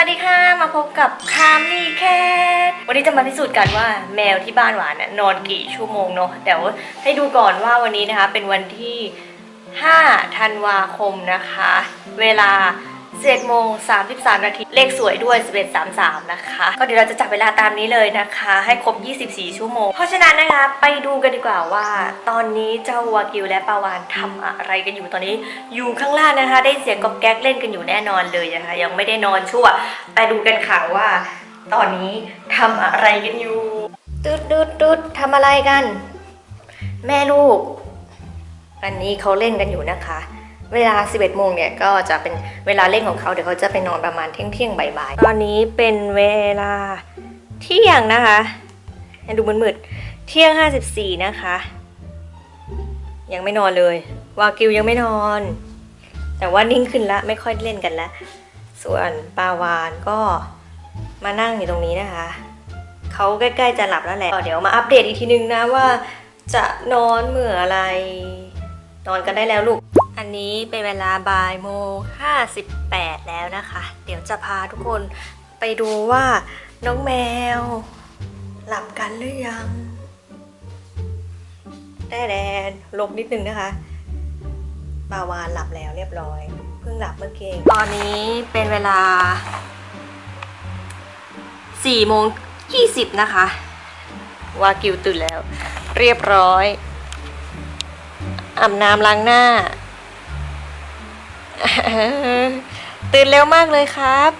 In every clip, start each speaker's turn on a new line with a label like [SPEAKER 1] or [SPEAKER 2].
[SPEAKER 1] วัสดีค่ะ มาพบกับคามลีแคทวันนี้จะมาพิสูจน์กันว่าแมวที่บ้านหวานน่ะนอนกี่ชั่วโมงเนาะแต่ว่าให้ดูก่อนว่าวันนี้นะคะ เป็นวันที่ 5 ธันวาคมนะคะ เวลา 7โมง33 นาที เลขสวยด้วย 1133 นะคะ ก็เดี๋ยวเราจะจับเวลาตามนี้เลยนะคะ ให้ครบ 24 ชั่วโมง เพราะฉะนั้นนะคะ ไปดูกันดีกว่าว่า ตอนนี้เจ้าวากิวและปาวานทำอะไรกันอยู่ตอนนี้ อยู่ข้างล่างนะคะ ได้เสียงกอกแก๊กเล่นกันอยู่แน่นอนเลยนะคะ ยังไม่ได้นอนชั่ว ไปดูกันค่ะว่า ตอนนี้ทำอะไรกันอยู่ตุ๊ดตุ๊ดตุ๊ดทำอะไรกัน แม่ลูก อันนี้เขาเล่นกันอยู่นะคะ เวลา 11 โมงเนี่ยก็จะเป็นเวลาเล่นของเขาเดี๋ยวเขาจะไปนอนประมาณเที่ยงเที่ยงบ่ายๆ ตอนนี้เป็นเวลาเที่ยงนะคะให้ดูมืดๆเที่ยง 54 นะคะ ยังไม่นอนเลย วากิวยังไม่นอน แต่ว่านิ่งขึ้นละไม่ค่อยเล่นกันละส่วนปาวานก็มานั่งอยู่ตรงนี้นะคะเขาใกล้ๆจะหลับแล้วแหละเดี๋ยวมาอัปเดตอีกทีนึงนะว่าจะนอนเมื่ออะไร นอนกันได้แล้วลูก อันนี้เป็นเวลาบ่ายโมง58 แล้วนะคะ เดี๋ยวจะพาทุกคนไปดูว่าน้องแมว หลับกันหรือยังแต่แดนลบนิดนึงนะคะปาวานหลับแล้วเรียบร้อย เพิ่งหลับเมื่อกี้ตอนนี้เป็นเวลา4โมง20 นะคะ วากิวตื่นแล้ว เรียบร้อยอาบน้ำล้างหน้า ตื่นเร็วมากเลยครับ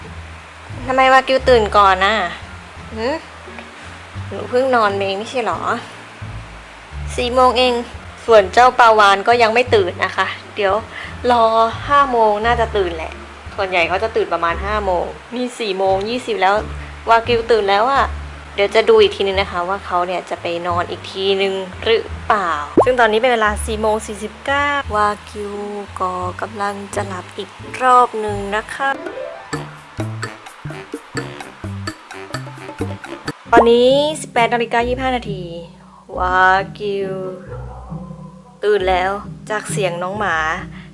[SPEAKER 1] ทำไมวากิวตื่นก่อนน่ะหืมหนูเพิ่งนอนเองไม่ใช่หรอสี่โมงเอง ส่วนเจ้าปาวานก็ยังไม่ตื่นนะคะ เดี๋ยวรอห้าโมงน่าจะตื่นแหละ ส่วนใหญ่เขาจะตื่นประมาณห้าโมงนี่สี่โมงยี่สิบแล้ววากิวตื่นแล้วอะ เดี๋ยวจะดูอีกทีนึงนะคะว่าเขาเนี่ยจะไปนอนอีกทีนึงหรือเปล่า ซึ่งตอนนี้เป็นเวลา4โมง49วากิวก็กำลังจะหลับอีกรอบหนึ่งนะคะตอนนี้ 18นาฬิกา25 นาทีวากิว ตื่นแล้วจากเสียงน้องหมา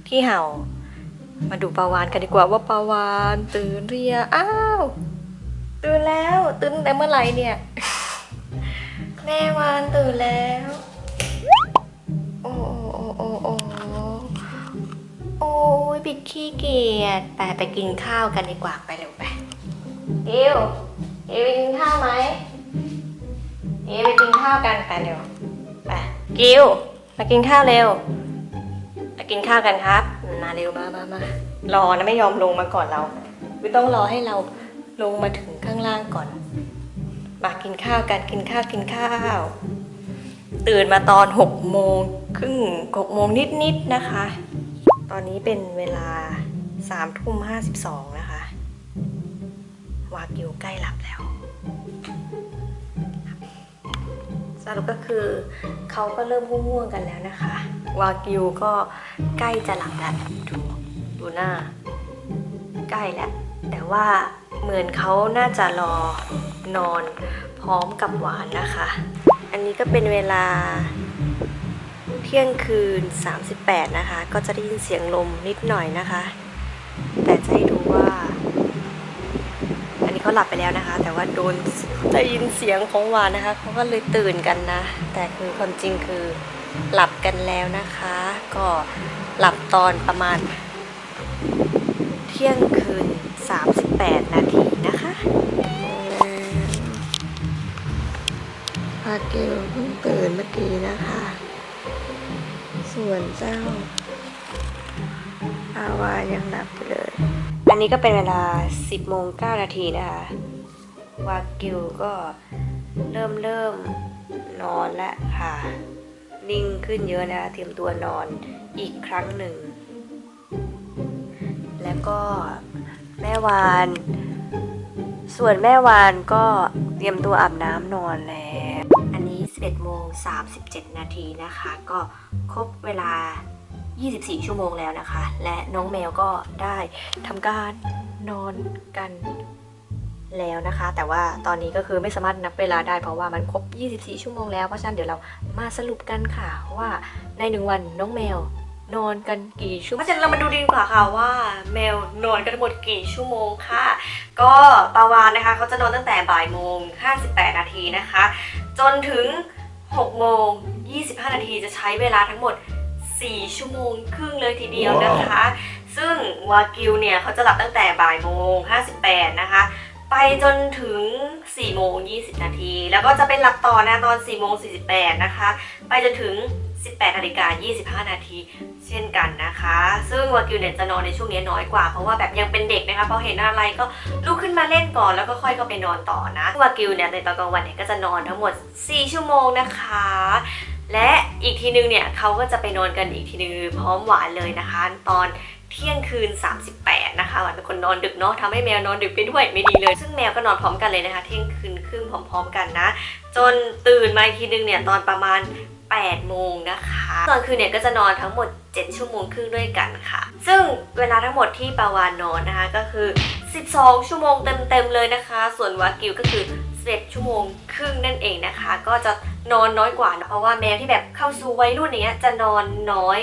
[SPEAKER 1] ที่เห่า มาดูปาวานกันดีกว่าว่าปาวานตื่นเรียอ้าว ตื่นแล้วตื่นแต่เมื่อไหร่เนี่ย แม่วานตื่นแล้ว โอ้โอ้โอ้โอ้โอ้โอ้ยบิดขี้เกียจไปไปกินข้าวกันดีกว่าไปเร็วไปเอวเอวไปกินข้าวไหมเอวไปกินข้าวกันไปเร็วไปกิวมากินข้าวเร็วมากินข้าวกันครับ มาเร็วมามามา รอนะไม่ยอมลงมาก่อนเราคือต้องรอให้เรา ลงมาถึงข้างล่างก่อนมากินข้าวกันกินข้าวกินข้าว ตื่นมาตอน6โมงครึ่ง6โมงนิดๆนะคะ ตอนนี้เป็นเวลา3ทุ่ม52นะคะวากิวใกล้หลับแล้วสรุปก็คือเขาก็เริ่มง่วงๆกันแล้วนะคะ วากิวก็ใกล้จะหลับแล้วดูดูหน้า ใกล้แล้ว แต่ว่าเหมือนเขาน่าจะรอนอนพร้อมกับหวานนะคะ อันนี้ก็เป็นเวลาเที่ยงคืน 38 นะคะ ก็จะได้ยินเสียงลมนิดหน่อยนะคะ แต่จะให้ดูว่า อันนี้เขาหลับไปแล้วนะคะ แต่ว่าโดนได้ยินเสียงของหวานนะคะเขาก็เลยตื่นกันนะ แต่คือความจริงคือหลับกันแล้วนะคะ ก็หลับตอนประมาณเที่ยงคืน 38 นาทีนะคะพาเกลเพิ่งตื่นเมื่อกี้นะคะ ส่วนเจ้า อาวายังหลับอยู่เลย อันนี้ก็เป็นเวลา 10โมง9นาทีนะคะ วากิวก็เริ่มเริ่มนอนแล้วค่ะ นิ่งขึ้นเยอะนะคะเตรียมตัวนอนอีกครั้งหนึ่ง แล้วก็ แม่วาน ส่วนแม่วานก็เตรียมตัวอาบน้ำนอนแล้ว อันนี้ 11โมง37 นาทีนะคะ ก็ครบเวลา 24 ชั่วโมงแล้วนะคะ และน้องแมวก็ได้ทำการนอนกันแล้วนะคะ แต่ว่าตอนนี้ก็คือไม่สามารถนับเวลาได้เพราะว่ามันครบ 24 ชั่วโมงแล้ว เพราะฉะนั้นเดี๋ยวเรามาสรุปกันค่ะว่าในหนึ่งวันน้องแมว นอนกันกี่ชั่วโมงเพราะฉะนั้นเรามาดูดีกว่าค่ะว่าแมวนอนกันทั้งหมดกี่ชั่วโมงค่ะ ก็ปาวานนะคะเขาจะนอนตั้งแต่บ่ายโมง58 นาทีนะคะ จนถึง6โมง25 นาทีจะใช้เวลาทั้งหมด 4 ชั่วโมงครึ่งเลยทีเดียวนะคะ ซึ่งวากิวเนี่ยเขาจะหลับตั้งแต่บ่ายโมง58 นะคะไปจนถึง 4 โมง 20 นาที แล้วก็จะเป็นหลับต่อนะตอน 4 โมง 48 นะคะ ไปจนถึง 18นาฬิกา25 นาทีเช่นกันนะคะ ซึ่งวากิวเนี่ยจะนอนในช่วงนี้น้อยกว่า เพราะว่าแบบยังเป็นเด็กนะคะพอเห็นอะไรก็ลุกขึ้นมาเล่นก่อนแล้วก็ค่อยเข้าไปนอนต่อนะวากิวเนี่ยในตอนกลางวันเนี่ยก็จะนอนทั้งหมด 4 ชั่วโมงนะคะ และอีกทีนึงเนี่ยเขาก็จะไปนอนกันอีกทีนึงพร้อมหวานเลยนะคะ ตอนเที่ยงคืน 38 นะคะหวานเป็นคนนอนดึกเนาะทำให้แมวนอนดึกไปด้วยไม่ดีเลย ซึ่งแมวก็นอนพร้อมกันเลยนะคะ เที่ยงคืนครึ่งพร้อม ๆ กันนะ จนตื่นมาอีกทีนึงเนี่ยตอนประมาณ 8 โมงนะคะตอนคืนเนี่ยก็จะนอนทั้งหมด 7 ชั่วโมงครึ่งด้วยกันค่ะ ซึ่งเวลาทั้งหมดที่ปาวานนอนนะคะก็คือ 12 ชั่วโมงเต็มๆเลยนะคะ ส่วนวากิวก็คือ11ชั่วโมงครึ่งนั่นเองนะคะ ก็จะนอนน้อยกว่านะเพราะว่าแมวที่แบบเข้าสู่วัยรุ่นอย่างเงี้ยจะนอนน้อย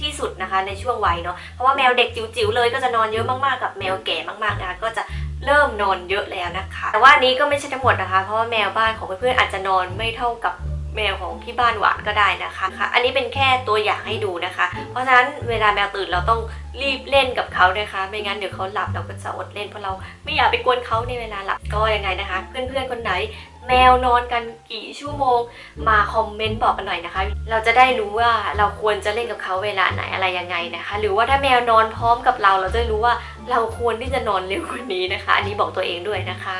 [SPEAKER 1] ที่สุดนะคะในช่วงวัยเนาะเพราะว่าแมวเด็กจิ๋วๆเลยก็จะนอนเยอะมากๆกับแมวแก่มากๆนะคะก็จะเริ่มนอนเยอะแล้วนะคะ แต่ว่านี้ก็ไม่ใช่ทั้งหมดนะคะ เพราะว่าแมวบ้านของเพื่อนๆอาจจะนอนไม่เท่ากับ แมวของที่บ้านหวานก็ได้นะคะคะ อันนี้เป็นแค่ตัวอย่างให้ดูนะคะ เพราะฉะนั้นเวลาแมวตื่นเราต้องรีบเล่นกับเขานะคะ ไม่งั้นเดี๋ยวเขาหลับเราก็จะอดเล่นเพราะเราไม่อยากไปกวนเขาในเวลาหลับก็ยังไงนะคะ เพื่อนๆคนไหน แมวนอนกันกี่ชั่วโมง มาคอมเมนต์บอกกันหน่อยนะคะ เราจะได้รู้ว่าเราควรจะเล่นกับเขาเวลาไหนอะไรยังไงนะคะ หรือว่าถ้าแมวนอนพร้อมกับเรา เราจะรู้ว่าเราควรที่จะนอนเร็วกว่านี้นะคะ อันนี้บอกตัวเองด้วยนะคะ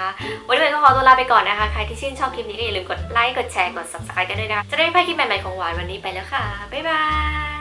[SPEAKER 1] วันนี้เบนก็ขอตัวลาไปก่อนนะคะ ใครที่ชื่นชอบคลิปนี้ก็อย่าลืมกดไลค์ กดแชร์ กด subscribe กันด้วยนะ จะได้ไม่พลาดคลิปใหม่ๆของหวานวันนี้ไปแล้วค่ะ บ๊ายบาย